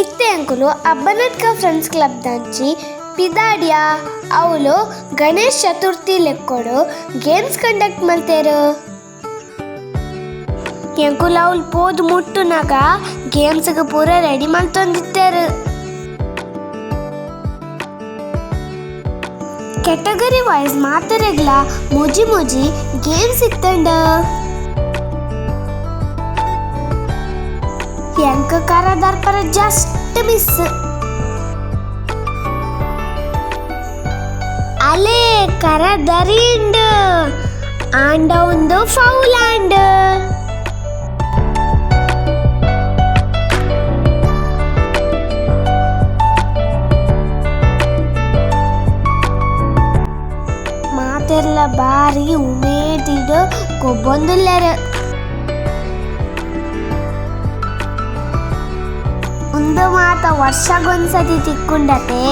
ಇತ್ತೆ ಅಂಕುಲು ಅಬ್ಬನಟ್ಕ friends club ದಂಚಿ ಪಿದಾಡಿಯ ಅವಳು ಗಣೇಶ್ ಚತುರ್ಥಿ లెక్కడు ಗೇಮ್ಸ್ ಕಂಡಕ್ಟ್ మల్తేరు ಎಂಕುಲು ಅವಳು ಪೋದು ಮುಟ್ಟುನಾಗ ಗೇಮ್ಸ್ಗೆ ಪೂರ ರೆಡಿ ಮಲ್ತೊಂದಿತ್ತೇರು ಕೆಟಗರಿ ವೈಸ್ ಮಾತರೆಗ್ಲ ಮುಜಿ ಮುಜಿ ಗೇಮ್ಸ್ ಇತ್ತಂಡ. ಎಂಕ ಕರದಾರ್ ಪರ ಜಸ್ಟ್ ಮಿಸ್ ಅಲೆ ಕರದರಿಂಡ್ ಆಂಡ ಒಂದು ಫೌಲ್ ಆಂಡ್ ಮಾತೆರ್ಲ ಬಾರಿ ಉಮೇದಿಡು ಕೊಬ್ಬೊಂದುಲ್ಲೆರ್ ಒಂದು ಮಾತ ವರ್ಷಗೊಂದ್ಸತಿ ತಿಕ್ಕೊಂಡತೆ?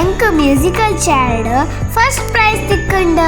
ಎಂಕ್ ಮ್ಯೂಸಿಕಲ್ ಚೈಲ್ಡ್ ಫಸ್ಟ್ ಪ್ರೈಸ್ ತಿಕ್ಕೊಂಡ?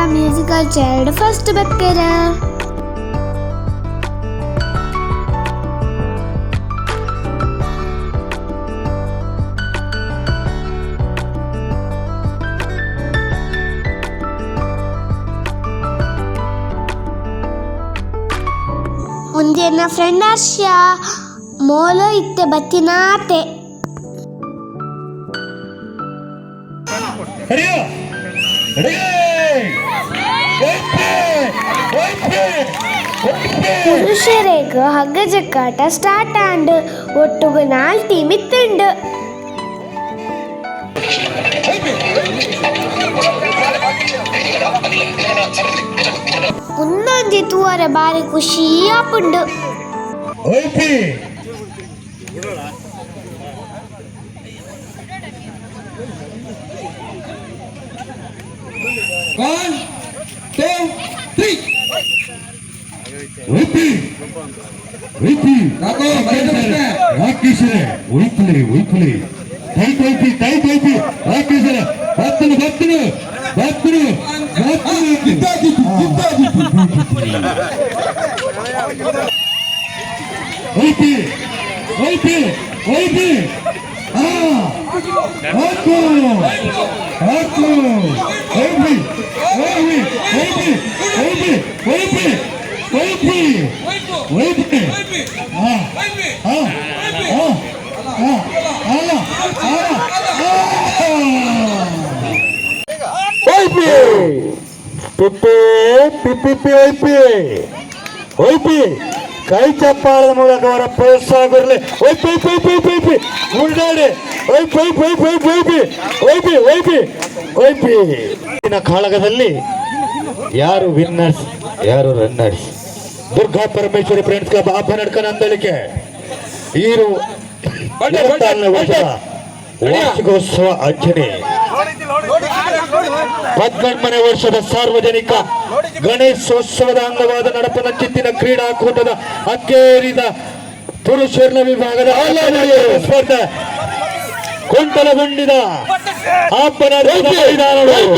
ಅಮ್ಮಲ ಮ್ಯೂಸಿಕಲ್ ಚೈಲ್ಡ್ ಫಸ್ಟ್ ಬೆಕ್ಕರ ಮುಂದೆ ನನ್ನ ಫ್ರೆಂಡ್ ಹರ್ಷ ಮೋಲೋ ಇತ್ತೆ ಬತ್ತಿನಾತೆ Ready? Ready? Open! Open! Open! ಪುರುಷರೇಗ ಹಗ್ಗ ಜಕ್ಕಾಟ ಸ್ಟಾರ್ಟ್ ಆಂಡ್ ಒಟ್ಟುಗು ನಾಲ್ ಟೀಮ್ ಇತ್ತುಂಡು ಒಂದೊಂದು ತೂವರೆ ಬಾರಿ ಖುಷಿ ಆಪುಂಡು Open! One, ಒಯ್ತಲಿ ಒಯ್ತಲಿ ಟೈಟ್ ಐತಿ ಟೈಟ್ ಐತಿ ರಾಕೇಶರೇ ಬತ್ತನು ಬತ್ತನು ಬತ್ತನು ಬತ್ತನು ಗಿದ್ದಾಗಿತ್ತು, ಗಿದ್ದಾಗಿತ್ತು. ಒಯ್ತಿ ಒಯ್ತಿ ಒಯ್ತಿ ಆ ಹಾಕು ಹಾಕು ಒಯ್ತಿ ಒಯ್ತಿ ಒಯ್ತಿ ಒಯ್ತಿ ಒಯ್ತಿ ಒಯ್ತಿ ಒಯ್ತಿ ಆ ಹಾ ಆ ಹಾ ಹಾ ಒಯ್ತಿ ಪಿಪ್ಪಿ ಪಿಪ್ಪಿ ಒಯ್ಪಿ ಒಯ್ಪಿ ಕೈ ಚಪ್ಪಾಳದ ಮೂಲಕ ಅವರ ಪ್ರೋತ್ಸಾಹ ಬರಲಿ ಒಯ್ಪಿ ಒಯ್ಪಿ ಒಯ್ಪಿ ಒಯ್ಪಿ ಮುಳ್ಳಾಡಿ ಒಯ್ಪಿ ಒಯ್ಪಿ ಒಯ್ಪಿ ಒಯ್ಪಿ ಒಯ್ಪಿ ಒಯ್ಪಿ ಒಯ್ಪಿ ಇನ್ನ ಕಾಳಗದಲ್ಲಿ ಯಾರು ವಿನ್ನರ್ಸ್ ಯಾರು runners Durga Parameshwari friends club ನಡ್ಕನ Andalike ಈರು ವರ್ಷದ ವಾರ್ಷಿಕೋತ್ಸವ ಅಂಜನೆ ಹದಿನೆಂಟನೇ ವರ್ಷದ ಸಾರ್ವಜನಿಕ ಗಣೇಶೋತ್ಸವದ ಅಂಗವಾದ ನಡಪನ ಚಿತ್ತಿನ ಕ್ರೀಡಾಕೂಟದ ಅಕ್ಕೇರಿದ ಪುರುಷರ ವಿಭಾಗದ ಸ್ಪರ್ಧೆ. ಕುಂಟಲಗೊಂಡಿದ ಆಪನ ಮೈದಾನಗಳು.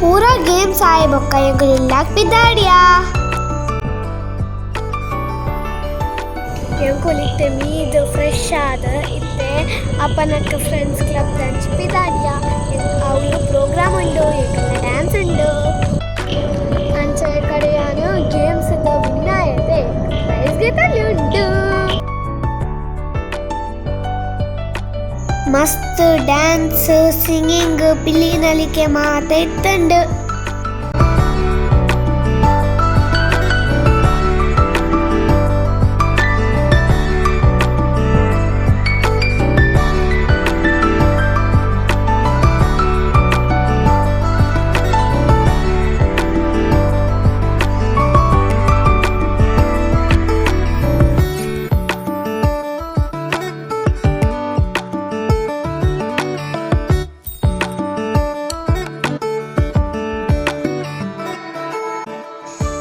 ಪೂರಾ ಗೇಮ್ಸ್ ಆಯೆ ಬೊಕ್ಕ ಎಂಕುಲಿಲ್ಲ ಪಿದಾಡಿಯಾ ಎಂಕುಲಿತ್ತೆ ಮೀದು ಫ್ರೆಶ್ ಆದ ಇತ್ತೆ ಅಪ್ಪನಕ್ಕ ಫ್ರೆಂಡ್ಸ್ ಕ್ಲಬ್ ದಂಚ್ ಪಿದಾಡಿಯಾ ಅವಳು ಪ್ರೋಗ್ರಾಮ್ ಉಂಡು ಎಂಕಲ್ಲ ಡ್ಯಾನ್ಸ್ ಉಂಡು ಮಸ್ತ್ ಡ್ಯಾನ್ಸ್ ಸಿಂಗಿಂಗ್ ಪಿಲ್ಲಿನಲಿಕೆ ಮಾತ ಇತ್ತಂಡು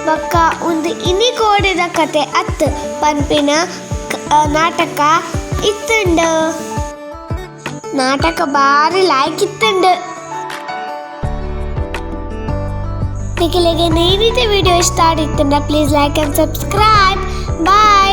ಬೊಕ್ಕ ಒಂದು ಇನಿ ಕೋಡೆದ ಕತೆ ಅತ್ ಪನ್ಪಿನ ಕ- ಆ, ನಾಟಕ ಇತ್ತುಂಡು ನಾಟಕ ಬಾರಿ ಲಾಯ್ಕ್ ಇತ್ತುಂಡು ನಿಖಿಲಿಗೆ ನೀವಿದ ವಿಡಿಯೋ ಇಷ್ಟ ಆಡಿತ್ತಂಡ please like and subscribe bye